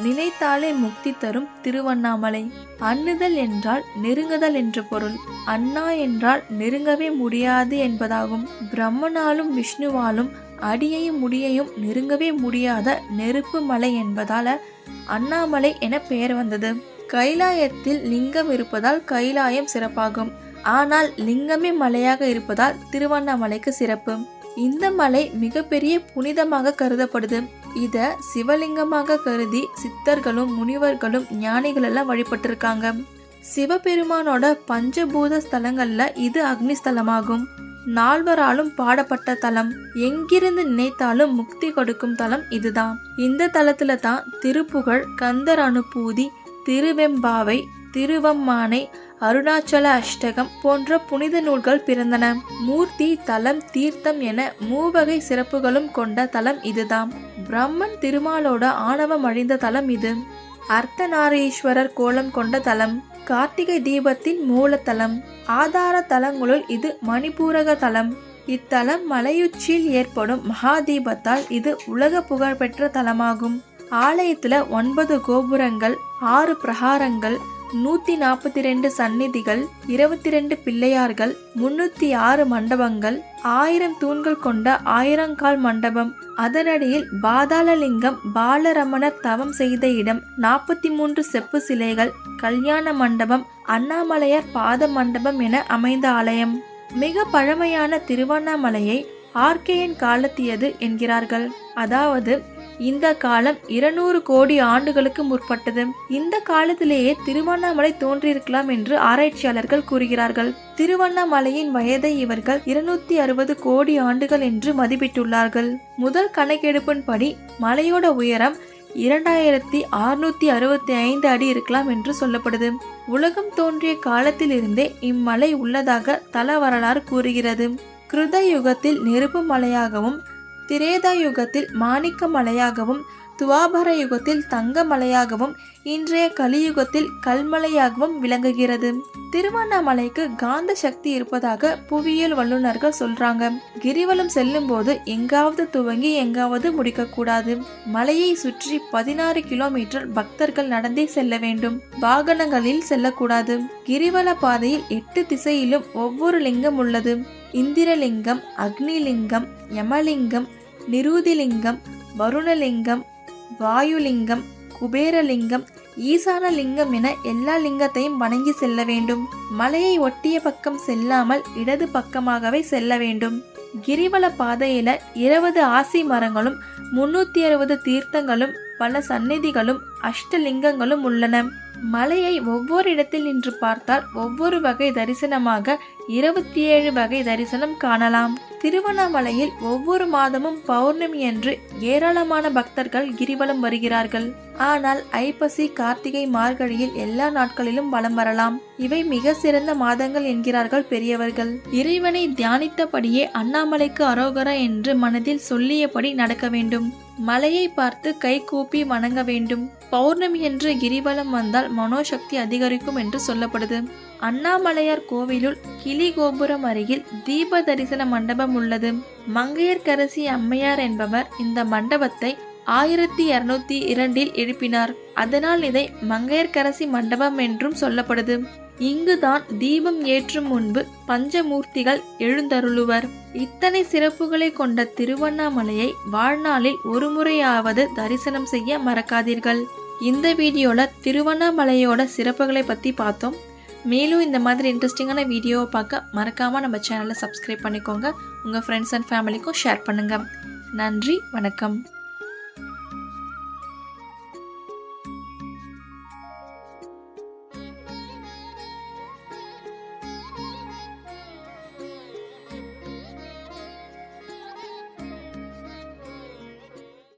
நினைத்தாலே முக்தி தரும் திருவண்ணாமலை. அண்ணுதல் என்றால் நெருங்குதல் என்று பொருள். அண்ணா என்றால் நெருங்கவே முடியாது என்பதாகும். பிரம்மனாலும் விஷ்ணுவாலும் அடியையும் முடியையும் நெருங்கவே முடியாத நெருப்பு மலை என்பதால அண்ணாமலை என பெயர் வந்தது. கைலாயத்தில் லிங்கம் இருப்பதால் கைலாயம் சிறப்பாகும். ஆனால் லிங்கமே மலையாக இருப்பதால் திருவண்ணாமலைக்கு சிறப்பு. இந்த மலை மிகப்பெரிய புனிதமாக கருதப்படுது. இத சிவலிங்கமாக கருதி சித்தர்களும் முனிவர்களும் ஞானிகள் எல்லாம் வழிபட்டிருக்காங்க. சிவபெருமானோட பஞ்சபூத ஸ்தலங்கள்ல இது அக்னி ஸ்தலமாகும். நால்வராலும் பாடப்பட்ட தலம் எங்கிருந்து நினைத்தாலும் முக்தி கொடுக்கும் தலம் இதுதான். இந்த தலத்துல தான் திருப்புகழ் கந்தர் அனுபூதி திருவெம்பாவை திருவம்மானை அருணாச்சல அஷ்டகம் போன்ற புனித நூல்கள் பிறந்தன. மூர்த்தி தலம் தீர்த்தம் என மூவகை சிறப்புகளும் கொண்ட தலம் இதுதான் பிரம்மன் திருமாலோட ஆணவம் அழிந்த தலம் இது. அர்த்தநாரீஸ்வரர் கோலம் கொண்ட தலம். கார்த்திகை தீபத்தின் மூலத்தலம் ஆதார தலங்களுள் இது மணிபூரக தலம். இத்தலம் மலையுச்சியில் ஏற்படும் மகாதீபத்தால் இது உலக புகழ்பெற்ற தலமாகும். ஆலயத்துல ஒன்பது கோபுரங்கள் ஆறு பிரகாரங்கள் நூத்தி நாற்பத்தி ரெண்டு சந்நிதிகள் இருபத்தி ரெண்டு பிள்ளையார்கள் முன்னூத்தி ஆறு மண்டபங்கள் ஆயிரம் தூண்கள் கொண்ட ஆயிரங்கால் மண்டபம். அதனடியில் பாதாளலிங்கம் பாலரமணர் தவம் செய்த இடம் நாற்பத்தி மூன்று செப்பு சிலைகள் கல்யாண மண்டபம் அண்ணாமலையார் பாத மண்டபம் என அமைந்த ஆலயம். மிக பழமையான திருவண்ணாமலையை ஆர்கேயன் காலத்தியது என்கிறார்கள். அதாவது இந்த காலம் இருநூறு கோடி ஆண்டுகளுக்கு முற்பட்டது. இந்த காலத்திலேயே திருவண்ணாமலை தோன்றியிருக்கலாம் என்று ஆராய்ச்சியாளர்கள் கூறுகிறார்கள். திருவண்ணாமலையின் வயதை இவர்கள் இருநூத்தி அறுபது கோடி ஆண்டுகள் என்று மதிப்பிட்டுள்ளார்கள். முதல் கணக்கெடுப்பின்படி மலையோட உயரம் இரண்டாயிரத்தி அறுநூத்தி அறுபத்தி ஐந்து அடி இருக்கலாம் என்று சொல்லப்படுது. உலகம் தோன்றிய காலத்திலிருந்தே இம்மலை உள்ளதாக தல வரலாறு கூறுகிறது. கிருத யுகத்தில் நெருப்பு மலையாகவும் திரேதா யுகத்தில் மாணிக்க மலையாகவும் துவாபர யுகத்தில் தங்க மலையாகவும் இன்றைய கலியுகத்தில் கல்மலையாகவும் விளங்குகிறது. திருவண்ணாமலைக்கு காந்த சக்தி இருப்பதாக புவியியல் வல்லுநர்கள் சொல்றாங்க. கிரிவலம் செல்லும் போது எங்காவது துவங்கி எங்காவது முடிக்கக்கூடாது. மலையை சுற்றி பதினாறு கிலோமீட்டர் பக்தர்கள் நடந்தே செல்ல வேண்டும். வாகனங்களில் செல்லக்கூடாது. கிரிவல பாதையில் எட்டு திசையிலும் ஒவ்வொரு லிங்கம் உள்ளது. இந்திரலிங்கம் அக்னிலிங்கம் யமலிங்கம் நிருதிலிங்கம் வருணலிங்கம் வாயுலிங்கம் குபேரலிங்கம் ஈசான லிங்கம் என எல்லா லிங்கத்தையும் வணங்கி செல்ல வேண்டும். மலையை ஒட்டிய பக்கம் செல்லாமல் இடது பக்கமாகவே செல்ல வேண்டும். கிரிவல பாதையில இருபது ஆசி மரங்களும் முன்னூத்தி அறுபது தீர்த்தங்களும் பல சந்நிதிகளும் அஷ்டலிங்கங்களும் உள்ளன. மலையை ஒவ்வொரு இடத்தில் நின்று பார்த்தால் ஒவ்வொரு வகை தரிசனமாக இருபத்தி ஏழு வகை தரிசனம் காணலாம். திருவண்ணாமலையில் ஒவ்வொரு மாதமும் பௌர்ணமி அன்று ஏராளமான பக்தர்கள் கிரிவலம் வருகிறார்கள். ஆனால் ஐப்பசி கார்த்திகை மார்கழியில் எல்லா நாட்களிலும் வலம் வரலாம். இவை மிக சிறந்த மாதங்கள் என்கிறார்கள் பெரியவர்கள். இறைவனை தியானித்தபடியே அண்ணாமலைக்கு அரோகரா என்று மனதில் சொல்லியபடி நடக்க வேண்டும். மலையை பார்த்து கை கூப்பி வணங்க வேண்டும். பௌர்ணமி என்று கிரிவலம் வந்தால் மனோசக்தி அதிகரிக்கும் என்று சொல்லப்படுது. அண்ணாமலையார் கோவிலுள் கிளி கோபுரம் அருகில் தீப தரிசன மண்டபம் உள்ளது. மங்கையர்கரசி அம்மையார் என்பவர் இந்த மண்டபத்தை ஆயிரத்தி இருநூத்தி இரண்டில் எழுப்பினார். அதனால் இதை மங்கையர்கரசி மண்டபம் என்றும் சொல்லப்படுது. இங்குதான் தீபம் ஏற்றும் முன்பு பஞ்சமூர்த்திகள் எழுந்தருளுவர். இத்தனை சிறப்புகளை கொண்ட திருவண்ணாமலையை வாழ்நாளில் ஒரு முறையாவது தரிசனம் செய்ய மறக்காதீர்கள். இந்த வீடியோவில் திருவண்ணாமலையோட சிறப்புகளை பற்றி பார்த்தோம். மேலும் இந்த மாதிரி இன்ட்ரெஸ்டிங்கான வீடியோவை பார்க்க மறக்காமல் நம்ம சேனலை சப்ஸ்கிரைப் பண்ணிக்கோங்க. உங்கள் ஃப்ரெண்ட்ஸ் அண்ட் ஃபேமிலிக்கும் ஷேர் பண்ணுங்கள் நன்றி வணக்கம்.